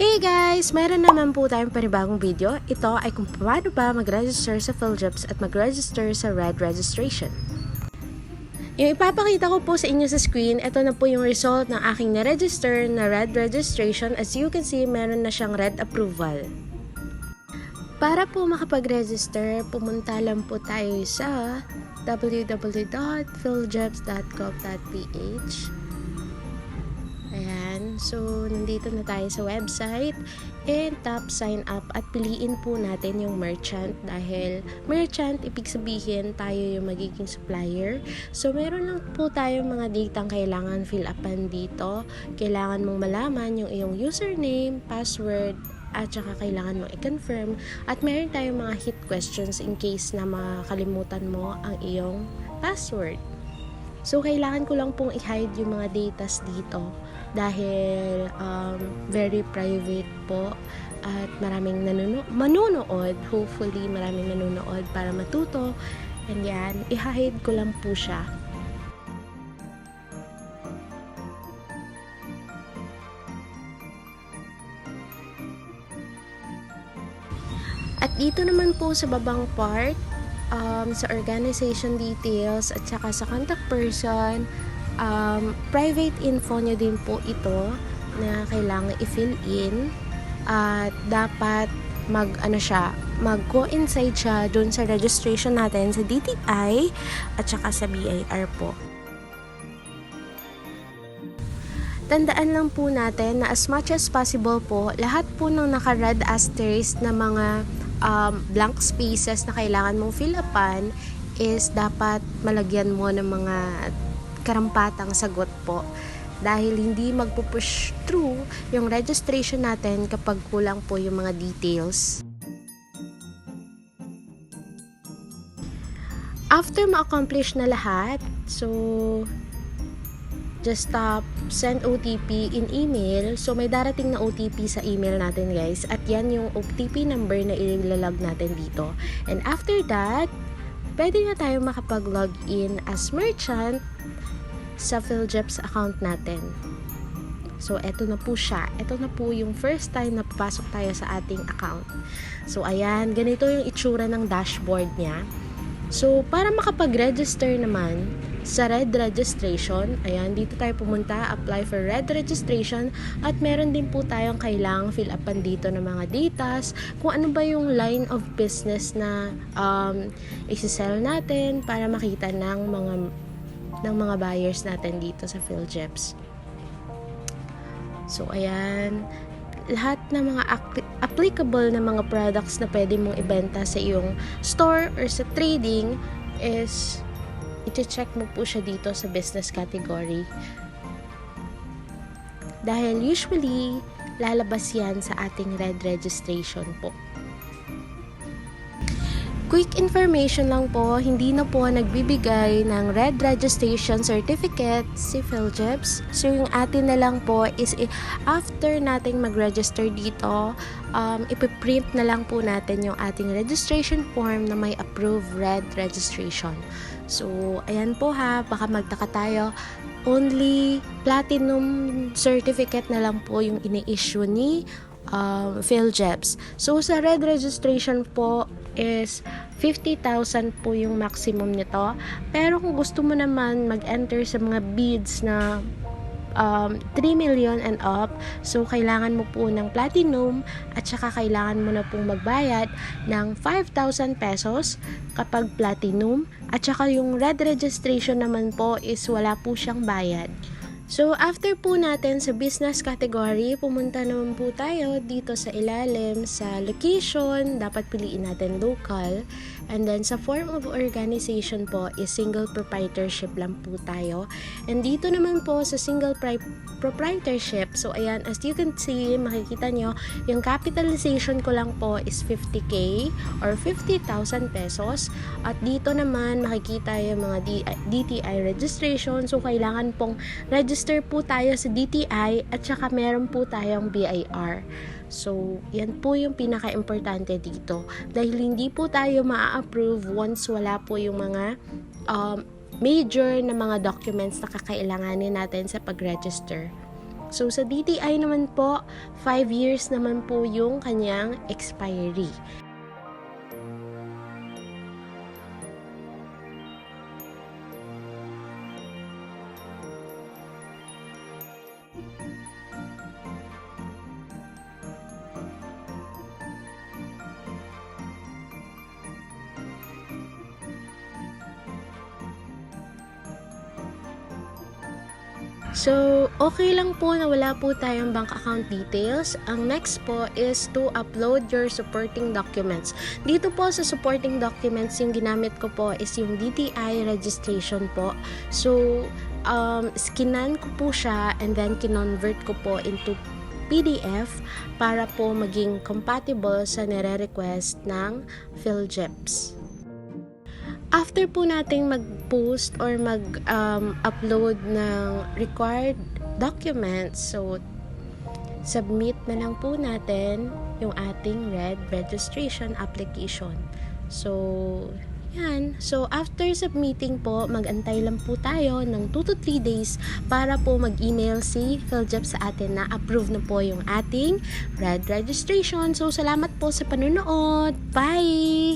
Hey guys! Meron naman po tayong panibagong video. Ito ay kung paano ba mag-register sa PhilJobs at mag-register sa Red Registration. Yung ipapakita ko po sa inyo sa screen, ito na po yung result ng aking na-register na Red Registration. As you can see, meron na siyang Red Approval. Para po makapag-register, pumunta lang po tayo sa www.philjobs.gov.ph Ayan. So, nandito na tayo sa website. And tap sign up at piliin po natin yung merchant dahil merchant, ibig sabihin tayo yung magiging supplier. So, meron lang po tayong mga datang kailangan fill upan dito. Kailangan mong malaman yung iyong username, password, at saka kailangan mong i-confirm. At meron tayong mga hit questions in case na makalimutan mo ang iyong password. So, kailangan ko lang pong i-hide yung mga datas dito dahil um, very private po at maraming nanuno- manunood. Hopefully, maraming manunood para matuto. And yan, i-hide ko lang po siya. At dito naman po sa babang part, um, sa organization details at saka sa contact person, um, private info nyo din po ito na kailangan i-fill in at dapat mag ano siya mag coincide siya dun sa registration natin sa DTI at saka sa BIR po. Tandaan lang po natin na as much as possible po, lahat po ng naka-red asterisk na mga um, blank spaces na kailangan mong fill upan is dapat malagyan mo ng mga karampatang sagot po dahil hindi magpo-push through yung registration natin kapag kulang po yung mga details. After ma-accomplish na lahat, so just tap send OTP in email. So, may darating na OTP sa email natin, guys. At yan yung OTP number na ilalag natin dito. And after that, pwede na tayo makapag-log in as merchant sa PhilJeps account natin. So, eto na po siya. Eto na po yung first time na papasok tayo sa ating account. So, ayan. Ganito yung itsura ng dashboard niya. So, para makapag-register naman sa Red Registration, ayan, dito tayo pumunta, apply for Red Registration at meron din po tayong kailangang fill upan dito ng mga datas, kung ano ba yung line of business na um, isi-sell natin para makita ng mga ng mga buyers natin dito sa PhilJeps. So, ayan, lahat ng mga applicable na mga products na pwede mong ibenta sa iyong store or sa trading is iti-check mo po siya dito sa business category. Dahil usually, lalabas yan sa ating red registration po. Quick information lang po, hindi na po nagbibigay ng red registration certificate si PhilJeps. So yung atin na lang po is after nating mag-register dito, um, ipiprint na lang po natin yung ating registration form na may approved red registration. So ayan po ha, baka magtaka tayo. Only platinum certificate na lang po yung ini-issue ni um, PhilJeps. So, sa red registration po is 50,000 po yung maximum nito. Pero kung gusto mo naman mag-enter sa mga bids na um, 3 million and up, so kailangan mo po ng platinum at saka kailangan mo na pong magbayad ng 5,000 pesos kapag platinum at saka yung red registration naman po is wala po siyang bayad. So, after po natin sa business category, pumunta naman po tayo dito sa ilalim sa location. Dapat piliin natin local. And then, sa form of organization po is single proprietorship lang po tayo. And dito naman po sa single pri- proprietorship, so ayan, as you can see, makikita nyo, yung capitalization ko lang po is 50k or 50,000 pesos. At dito naman, makikita yung mga D- DTI registration. So, kailangan pong register po tayo sa DTI at saka meron po tayong BIR. So, yan po yung pinaka-importante dito. Dahil hindi po tayo ma-approve once wala po yung mga um, major na mga documents na kakailanganin natin sa pag-register. So sa DTI naman po, 5 years naman po yung kanyang expiry. So, okay lang po na wala po tayong bank account details. Ang next po is to upload your supporting documents. Dito po sa supporting documents, yung ginamit ko po is yung DTI registration po. So, um, skinan ko po siya and then kinonvert ko po into PDF para po maging compatible sa nire-request ng PhilJeps. After po nating mag-post or mag-upload ng required documents, so submit na lang po natin yung ating RED registration application. So, yan. So, after submitting po, mag-antay lang po tayo ng 2 to 3 days para po mag-email si PhilJeps sa atin na approve na po yung ating RED registration. So, salamat po sa panunood. Bye!